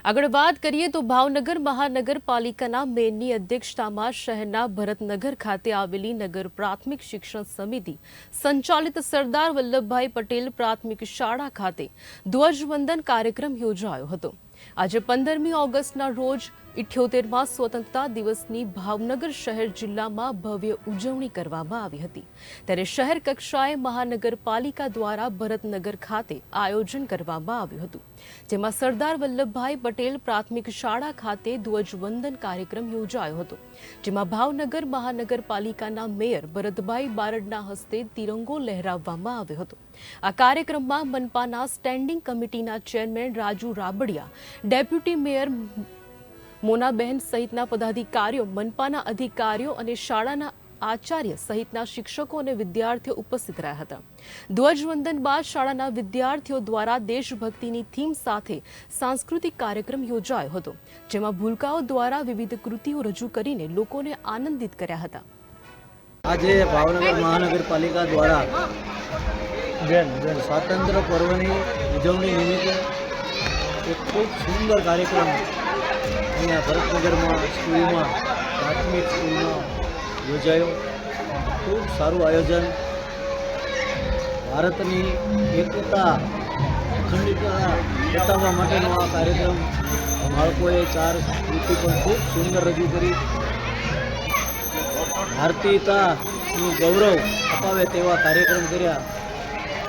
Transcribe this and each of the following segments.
આગળ વાત કરીએ તો ભાવનગર મહાનગરપાલિકાના મેયરની અધ્યક્ષતામાં શહેરના ભરતનગર ખાતે આવેલી નગર પ્રાથમિક શિક્ષણ સમિતિ, સંચાલિત સરદાર વલ્લભભાઈ પટેલ પ્રાથમિક શાળા ખાતે ધ્વજવંદન કાર્યક્રમ યોજાયો હતો. આજે પંદરમી ઓગસ્ટના રોજ ઇઠ્યોતેરમાં સ્વતંત્રતા દિવસની ભાવનગર શહેર જિલ્લામાં ભવ્ય ઉજવણી કરવામાં આવી હતી. ત્યારે શહેર કક્ષાએ મહાનગરપાલિકા દ્વારા ભરતનગર ખાતે આયોજન કરવામાં આવ્યું હતું. જેમાં સરદાર વલ્લભભાઈ પટેલ પ્રાથમિક શાળા ખાતે ધ્વજવંદન કાર્યક્રમ યોજાયો હતો. જેમાં ભાવનગર મહાનગરપાલિકાના મેયર ભરતભાઈ બારડના હસ્તે તિરંગો લહેરાવવામાં આવ્યો હતો. આ કાર્યક્રમમાં મનપાના સ્ટેન્ડિંગ કમિટીના chairman Raju Rabadiya deputy mayor Monaben સહિતના પદાધિકારીઓ મનપાના અધિકારીઓ અને શાળાના આચાર્ય સહિતના શિક્ષકો અને વિદ્યાર્થીઓ ઉપસ્થિત રહ્યા હતા. ધ્વજવંદન બાદ શાળાના વિદ્યાર્થીઓ દ્વારા દેશભક્તિની થીમ સાથે સાંસ્કૃતિક કાર્યક્રમ યોજાયો હતો જેમાં ભૂલકાઓ દ્વારા વિવિધ કૃતિઓ રજૂ કરીને લોકોને આનંદિત કર્યા હતા. આજે ભાવનગર મહાનગરપાલિકા દ્વારા સ્વાતંત્ર્ય પર્વની ઉજવણી નિમિત્તે એક ખૂબ સુંદર કાર્યક્રમ અહીંયા ભરતનગરમાં, સ્કૂલમાં, પ્રાથમિક સ્કૂલમાં યોજાયો. ખૂબ સારું આયોજન. ભારતની એકતા અખંડિતતા બતાવવા માટેનો આ કાર્યક્રમ બાળકોએ ચાર કૃતિ પણ ખૂબ સુંદર રજૂ કરી. ભારતીયતાનું ગૌરવ અપાવે તેવા કાર્યક્રમ કર્યા.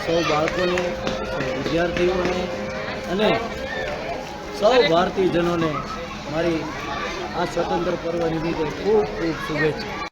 સૌ બાળકોને વિદ્યાર્થીઓને અને સૌ ભારતીયજનોને મારી આ સ્વતંત્ર પર્વ નિમિત્તે ખૂબ ખૂબ શુભેચ્છા.